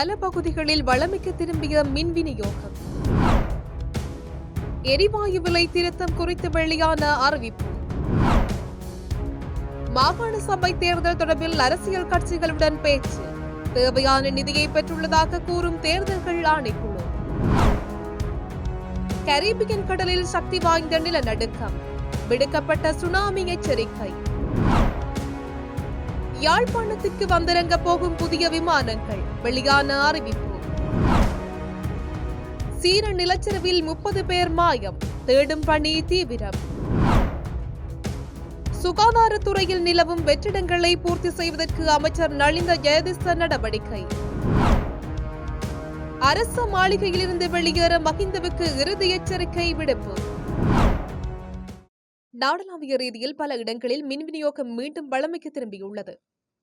பல பகுதிகளில் வளமிக்க திரும்பிய மின் விநியோகம். எரிவாயு விலை திருத்தம் குறித்து வெளியான அறிவிப்பு. மாகாண சபை தேர்தல் தொடர்பில் அரசியல் கட்சிகளுடன் பேச்சு. தேவையான நிதியை பெற்றுள்ளதாக கூறும் தேர்தல்கள் ஆணைக்குழு. கரீபியன் கடலில் சக்தி வாய்ந்த நிலநடுக்கம். விடுக்கப்பட்ட சுனாமி எச்சரிக்கை. யாழ்ப்பாணத்திற்கு வந்திறங்க போகும் புதிய விமானங்கள். வெளியான அறிவிப்பு. சீன நிலச்சரிவில் முப்பது பேர் மாயம். தேடும் பணி தீவிரம். சுகாதாரத்துறையில் நிலவும் வெற்றிடங்களை பூர்த்தி செய்வதற்கு அமைச்சர் நலிந்த ஜெயதிஸ்த நடவடிக்கை. அரச மாளிகையிலிருந்து வெளியேற மகிந்தவுக்கு இறுதி எச்சரிக்கை விடுப்பு. நாடளாவிய ரீதியில் பல இடங்களில் மின் விநியோகம் மீண்டும் வழமைக்கு திரும்பியுள்ளது.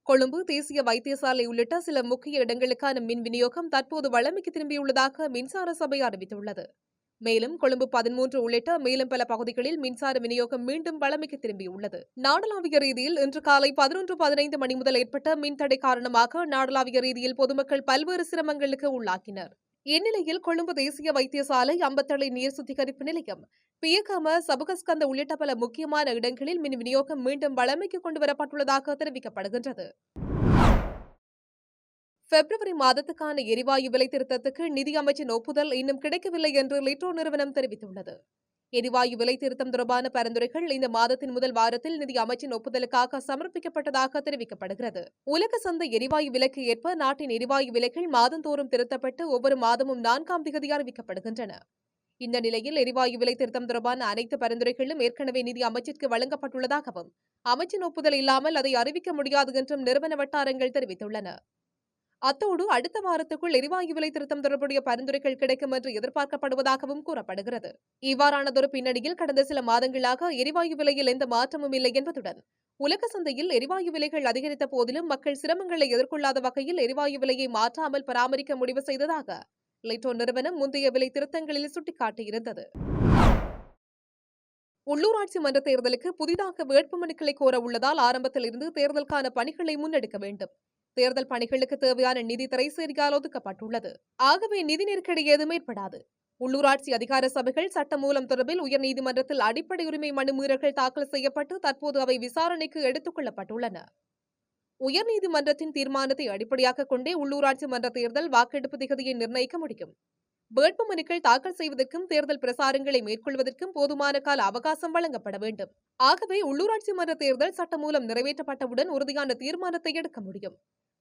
கொழும்பு தேசிய வைத்தியசாலை உள்ளிட்ட சில முக்கிய இடங்களுக்கான மின் விநியோகம் தற்போது வழமைக்கு திரும்பியுள்ளதாக மின்சார சபை அறிவித்துள்ளது. மேலும் கொழும்பு பதிமூன்று உள்ளிட்ட மேலும் பல பகுதிகளில் மின்சார விநியோகம் மீண்டும் வழமைக்கு திரும்பியுள்ளது. நாடளாவிய ரீதியில் இன்று காலை பதினொன்று பதினைந்து மணி முதல் ஏற்பட்ட மின்தடை காரணமாக நாடளாவிய ரீதியில் பொதுமக்கள் பல்வேறு சிரமங்களுக்கு உள்ளாக்கினர் இந்நிலையில் கொழும்பு தேசிய வைத்தியசாலை அம்பத்தளை நீர் சுத்திகரிப்பு நிலையம். பியகம சபுகஸ்கந்த உள்ளிட்ட பல முக்கியமான இடங்களில் மின் விநியோகம் மீண்டும் வழமைக்கு கொண்டுவரப்பட்டுள்ளதாக தெரிவிக்கப்படுகின்றது. பிப்ரவரி மாதத்துக்கான எரிவாயு விலை திருத்தத்துக்கு நிதி அமைச்சின் ஒப்புதல் இன்னும் கிடைக்கவில்லை என்று லிட்ரோ நிறுவனம் தெரிவித்துள்ளது. எரிவாயு விலை திருத்தம் தொடர்பான பரிந்துரைகள் இந்த மாதத்தின் முதல் வாரத்தில் நிதி அமைச்சின் ஒப்புதலுக்காக சமர்ப்பிக்கப்பட்டதாக தெரிவிக்கப்படுகிறது. உலக சந்தை எரிவாயு விலைக்கு ஏற்ப நாட்டின் எரிவாயு விலைகள் மாதந்தோறும் திருத்தப்பட்டு ஒவ்வொரு மாதமும் நான்காம் திகதி அறிவிக்கப்படுகின்றன இந்த நிலையில் எரிவாயு விலை திருத்தம் தொடர்பான அனைத்து பரிந்துரைகளும் ஏற்கனவே நிதி அமைச்சிற்கு வழங்கப்பட்டுள்ளதாகவும் அமைச்சின் ஒப்புதல் இல்லாமல் அதை அறிவிக்க முடியாது என்றும் நிறுவன வட்டாரங்கள் தெரிவித்துள்ளன. அத்தோடு அடுத்த வாரத்துக்குள் எரிவாயு விலை திருத்தம் தொடர்புடைய பரிந்துரைகள் கிடைக்கும் என்று எதிர்பார்க்கப்படுவதாகவும் கூறப்படுகிறது. இவ்வாறானதொரு பின்னணியில் கடந்த சில மாதங்களாக எரிவாயு விலையில் எந்த மாற்றமும் இல்லை என்பதுடன் உலக சந்தையில் எரிவாயு விலைகள் அதிகரித்த போதிலும் மக்கள் சிரமங்களை எதிர்கொள்ளாத வகையில் எரிவாயு விலையை மாற்றாமல் பராமரிக்க முடிவு செய்ததாக லிட்டோ நிறுவனம் முந்தைய விலை திருத்தங்களில் சுட்டிக்காட்டியிருந்தது. உள்ளூராட்சி மன்ற தேர்தலுக்கு புதிதாக வேட்புமனுக்களை கோர உள்ளதால் ஆரம்பத்தில் இருந்து தேர்தலுக்கான பணிகளை முன்னெடுக்க வேண்டும். தேர்தல் பணிகளுக்கு தேவையான நிதி திரைசேரியால் ஒதுக்கப்பட்டுள்ளது. ஆகவே நிதி நெருக்கடி ஏதும் ஏற்படாது. உள்ளூராட்சி அதிகார சபைகள் சட்ட மூலம் தொடர்பில் உயர்நீதிமன்றத்தில் அடிப்படை உரிமை மனு மீறல்கள் தாக்கல் செய்யப்பட்டு தற்போது அவை விசாரணைக்கு எடுத்துக் கொள்ளப்பட்டுள்ளன. உயர்நீதிமன்றத்தின் தீர்மானத்தை அடிப்படையாக கொண்டே உள்ளூராட்சி மன்ற தேர்தல் வாக்கெடுப்பு திகதியை நிர்ணயிக்க முடியும். வேட்புமனுக்கள் தாக்கல் செய்வதற்கும் தேர்தல் பிரசாரங்களை மேற்கொள்வதற்கும் போதுமான கால அவகாசம் வழங்கப்பட வேண்டும். ஆகவே உள்ளூராட்சி மன்ற தேர்தல் சட்டம் மூலம் நிறைவேற்றப்பட்டவுடன் உறுதியான தீர்மானத்தை எடுக்க முடியும்.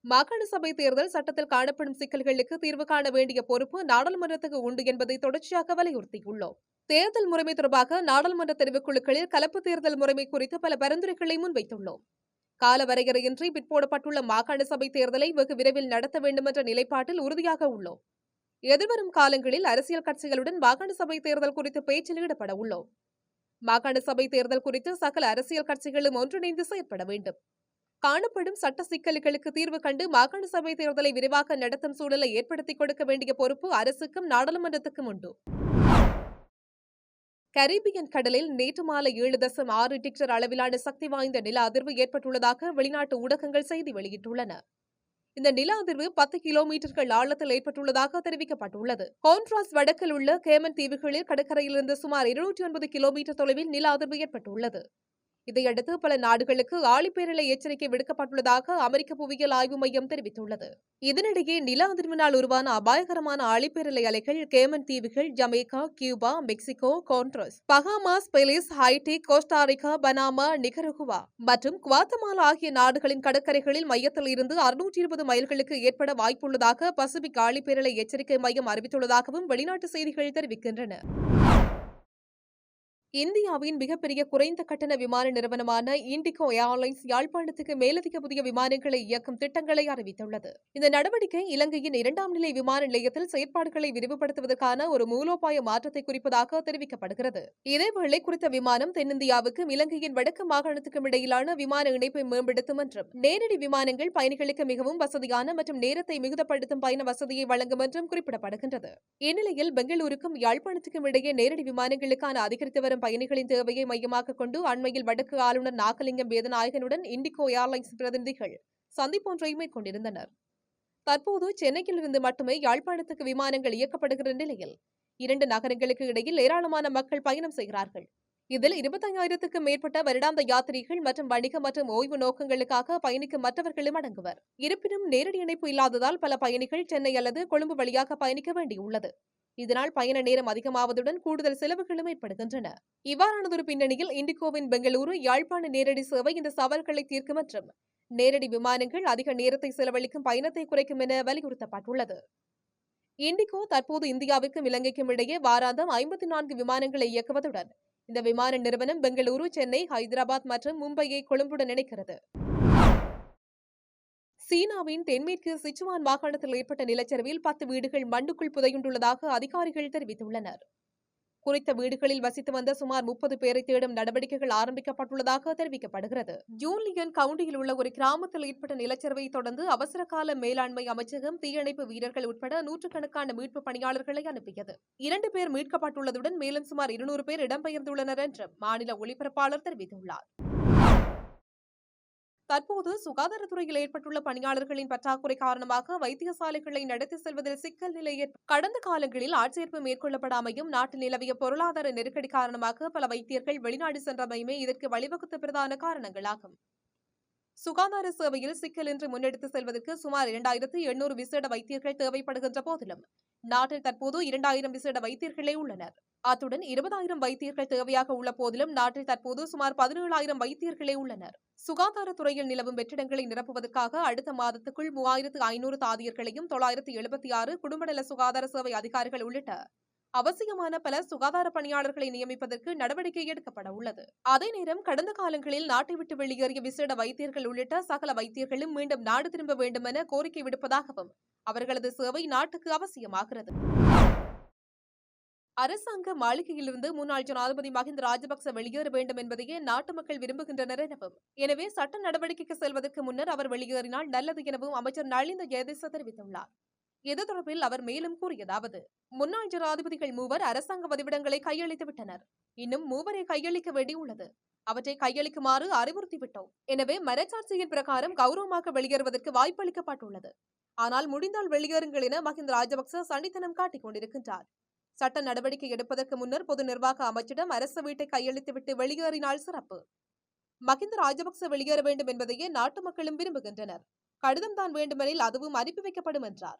மாகாண சபை தேர்தல் சட்டத்தில் காணப்படும் சிக்கல்களுக்கு தீர்வு காண வேண்டிய பொறுப்பு நாடாளுமன்றத்துக்கு உண்டு என்பதை தொடர்ச்சியாக வலியுறுத்தியுள்ளோம். தேர்தல் முறைமை தொடர்பாக நாடாளுமன்ற தெரிவுக்குழுக்களில் கலப்பு தேர்தல் முறைமை குறித்து பல பரிந்துரைகளை முன்வைத்துள்ளோம். காலவரையறையின்றி பிற்போடப்பட்டுள்ள மாகாண சபை தேர்தலை வெகு விரைவில் நடத்த வேண்டுமென்ற நிலைப்பாட்டில் உறுதியாக உள்ளோம். எதிர்வரும் காலங்களில் அரசியல் கட்சிகளுடன் மாகாண சபை தேர்தல் குறித்து பேச்சில் ஈடுபட உள்ளோம். மாகாண சபை தேர்தல் குறித்து சகல அரசியல் கட்சிகளும் ஒன்றிணைந்து செயற்பட வேண்டும். காணப்படும் சட்ட சிக்கல்களுக்கு தீர்வு கண்டு மாகாண சபை தேர்தலை விரிவாக நடத்தும் சூழலை ஏற்படுத்திக் கொடுக்க வேண்டிய பொறுப்பு அரசுக்கும் நாடாளுமன்றத்துக்கும் உண்டு. கரீபியன் கடலில் நேற்று மாலை ஏழு தசம் ஆறு டிக்டர் அளவிலான சக்தி வாய்ந்த நில அதிர்வு ஏற்பட்டுள்ளதாக வெளிநாட்டு ஊடகங்கள் செய்தி வெளியிட்டுள்ளன. இந்த நில அதிர்வு பத்து கிலோமீட்டர்கள் ஆழத்தில் ஏற்பட்டுள்ளதாக தெரிவிக்கப்பட்டுள்ளது. கோன்ட்ராஸ் வடக்கில் உள்ள கேமன் தீவுகளில் கடற்கரையிலிருந்து சுமார் இருநூற்றி ஒன்பது கிலோமீட்டர் தொலைவில் நில அதிர்வு ஏற்பட்டுள்ளது. இதையடுத்து பல நாடுகளுக்கு ஆழிப்பேரலை எச்சரிக்கை விடுக்கப்பட்டுள்ளதாக அமெரிக்க புவியியல் ஆய்வு மையம் தெரிவித்துள்ளது. இதனிடையே நில அதிர்வினால் உருவான அபாயகரமான ஆழிப்பேரலை அலைகள் கேமன் தீவுகள் Jamaica Cuba Mexico Honduras Bahamas Belize Haiti Costa Rica Panama Nicaragua மற்றும் குவாத்தமாலா ஆகிய நாடுகளின் கடற்கரைகளில் மையத்தில் இருந்து அறுநூற்றி இருபது மைல்களுக்கு ஏற்பட வாய்ப்புள்ளதாக பசிபிக் ஆழிப்பேரலை எச்சரிக்கை மையம் அறிவித்துள்ளதாகவும் வெளிநாட்டு செய்திகள் தெரிவிக்கின்றன. இந்தியாவின் மிகப்பெரிய குறைந்த கட்டண விமான நிறுவனமான இண்டிகோ ஏர்லைன்ஸ் யாழ்ப்பாணத்துக்கு மேலதிக புதிய விமானங்களை இயக்கும் திட்டங்களை அறிவித்துள்ளது. இந்த நடவடிக்கை இலங்கையின் இரண்டாம் நிலை விமான நிலையத்தில் செயற்பாடுகளை விரிவுபடுத்துவதற்கான ஒரு மூலோபாய மாற்றத்தை குறிப்பதாக தெரிவிக்கப்படுகிறது. இதேவேளை குறித்த விமானம் தென்னிந்தியாவுக்கும் இலங்கையின் வடக்கு மாகாணத்துக்கும் இடையிலான விமான இணைப்பை மேம்படுத்தும் என்றும் நேரடி விமானங்கள் பயணிகளுக்கு மிகவும் வசதியான மற்றும் நேரத்தை மிகுதப்படுத்தும் பயண வசதியை வழங்கும் என்றும் குறிப்பிடப்படுகின்றது. இந்நிலையில் பெங்களூருக்கும் யாழ்ப்பாணத்துக்கும் இடையே நேரடி விமானங்களுக்கான அதிகரித்து வரும் பயணிகளின் தேவையை மையமாக கொண்டு அண்மையில் வடக்கு ஆளுநர் நாகலிங்கம் வேதநாயகனுடன் இண்டிகோ ஏர்லைன்ஸ் பிரதிநிதிகள் சந்திப்பொன்றை மேற்கொண்டிருந்தனர். தற்போது சென்னையிலிருந்து மட்டுமே யாழ்ப்பாணத்துக்கு விமானங்கள் இயக்கப்படுகிற நிலையில் இரண்டு நகரங்களுக்கு இடையில் ஏராளமான மக்கள் பயணம் செய்கிறார்கள். இதில் இருபத்தையாயிரத்துக்கும் மேற்பட்ட வருடாந்த யாத்திரிகள் மற்றும் வணிக மற்றும் ஓய்வு நோக்கங்களுக்காக பயணிக்கும் மற்றவர்களும் அடங்குவர். இருப்பினும் நேரடி இணைப்பு இல்லாததால் பல பயணிகள் சென்னை அல்லது கொழும்பு வழியாக பயணிக்க வேண்டியுள்ளது. இதனால் பயண நேரம் அதிகமாவதுடன் கூடுதல் செலவுகளும் ஏற்படுகின்றன. இவ்வாறானதொரு பின்னணியில் இண்டிகோவின் பெங்களூரு யாழ்ப்பாண நேரடி சேவை இந்த சவால்களை தீர்க்கும் மற்றும் நேரடி விமானங்கள் அதிக நேரத்தை செலவழிக்கும் பயணத்தை குறைக்கும் என வலியுறுத்தப்பட்டுள்ளது. இண்டிகோ தற்போது இந்தியாவுக்கும் இலங்கைக்கும் இடையே வாராந்தம் ஐம்பத்தி நான்கு விமானங்களை இயக்குவதுடன் இந்த விமான நிறுவனம் பெங்களூரு சென்னை ஹைதராபாத் மற்றும் மும்பையை கொழும்புடன் இணைக்கிறது. சீனாவின் தென்மேற்கு சிச்சுவான் மாகாணத்தில் ஏற்பட்ட நிலச்சரிவில் பத்து வீடுகள் மண்ணுக்குள் புதையுண்டுள்ளதாக அதிகாரிகள் தெரிவித்துள்ளனர். குறித்த வீடுகளில் வசித்து வந்த சுமார் முப்பது பேரை தேடும் நடவடிக்கைகள் ஆரம்பிக்கப்பட்டுள்ளதாக தெரிவிக்கப்படுகிறது. ஜூன்லியன் கவுண்டியில் உள்ள ஒரு கிராமத்தில் ஏற்பட்ட நிலச்சரிவை தொடர்ந்து அவசர கால மேலாண்மை அமைச்சகம் தீயணைப்பு வீரர்கள் உட்பட நூற்றுக்கணக்கான மீட்பு பணியாளர்களை அனுப்பியது. இரண்டு பேர் மீட்கப்பட்டுள்ளதுடன் மேலும் சுமார் இருநூறு பேர் இடம்பெயர்ந்துள்ளனர் என்று மாநில ஒளிபரப்பாளர் தெரிவித்துள்ளார். தற்போது சுகாதாரத்துறையில் ஏற்பட்டுள்ள பணியாளர்களின் பற்றாக்குறை காரணமாக வைத்தியசாலைகளை நடத்தி செல்வதில் சிக்கல் நிலை கடந்த காலங்களில் ஆட்சேர்ப்பு மேற்கொள்ளப்படாமையும் நாட்டில் நிலவிய பொருளாதார நெருக்கடி காரணமாக பல வைத்தியர்கள் வெளிநாடு சென்றமையுமே இதற்கு வழிவகுத்த பிரதான காரணங்களாகும். சுகாதார சேவையில் சிக்கல் என்று முன்னெடுத்து செல்வதற்கு சுமார் இரண்டாயிரத்து எண்ணூறு விசேட வைத்தியர்கள் தேவைப்படுகின்ற போதிலும் நாட்டில் தற்போது இரண்டாயிரம் விசேட வைத்தியர்களே உள்ளனர். அத்துடன் இருபதாயிரம் வைத்தியர்கள் தேவையாக உள்ள போதிலும் நாட்டில் தற்போது சுமார் பதினேழாயிரம் வைத்தியர்களே உள்ளனர். சுகாதாரத்துறையில் நிலவும் வெற்றிடங்களை நிரப்புவதற்காக அடுத்த மாதத்துக்குள் மூவாயிரத்து ஐநூறு தாதியர்களையும் தொள்ளாயிரத்து எழுபத்தி ஆறு குடும்பநல சுகாதார சேவை அதிகாரிகள் உள்ளிட்ட அவசியமான பல சுகாதார பணியாளர்களை நியமிப்பதற்கு நடவடிக்கை எடுக்கப்பட உள்ளது. அதே நேரம் கடந்த காலங்களில் நாட்டை விட்டு வெளியேறிய விசேட வைத்தியர்கள் உள்ளிட்ட சகல வைத்தியர்களும் மீண்டும் நாடு திரும்ப வேண்டும் என கோரிக்கை விடுப்பதாகவும் அவர்களது சேவை நாட்டுக்கு அவசியமாகிறது. அரசாங்க மாளிகையிலிருந்து முன்னாள் ஜனாதிபதி மஹிந்த ராஜபக்ச வெளியேற வேண்டும் என்பதையே நாட்டு மக்கள் விரும்புகின்றனர் எனவும் எனவே சட்ட நடவடிக்கைக்கு செல்வதற்கு முன்னர் அவர் வெளியேறினால் நல்லது எனவும் அமைச்சர் நளிந்த ஜெயதேச தெரிவித்துள்ளார். இது தொடர்பில் அவர் மேலும் கூறியதாவது முன்னாள் ஜனாதிபதிகள் மூவர் அரசாங்க வதிவிடங்களை கையளித்து விட்டனர். இன்னும் மூவரை கையளிக்க வேண்டியுள்ளது. அவற்றை கையளிக்குமாறு அறிவுறுத்திவிட்டோம். எனவே மரச்சாட்சியின் பிரகாரம் கௌரவமாக வெளியேறுவதற்கு வாய்ப்பளிக்கப்பட்டுள்ளது. ஆனால் முடிந்தால் வெளியேறுங்கள் என மஹிந்த ராஜபக்ச சண்டித்தனம் காட்டிக் கொண்டிருக்கின்றார். சட்ட நடவடிக்கை எடுப்பதற்கு முன்னர் பொது நிர்வாக அமைச்சிடம் அரசு வீட்டை கையளித்துவிட்டு வெளியேறினால் சிறப்பு. மஹிந்த ராஜபக்ச வெளியேற வேண்டும் என்பதையே நாட்டு மக்களும் விரும்புகின்றனர். கடிதம் தான் வேண்டுமெனில் அதுவும் அனுப்பி வைக்கப்படும் என்றார்.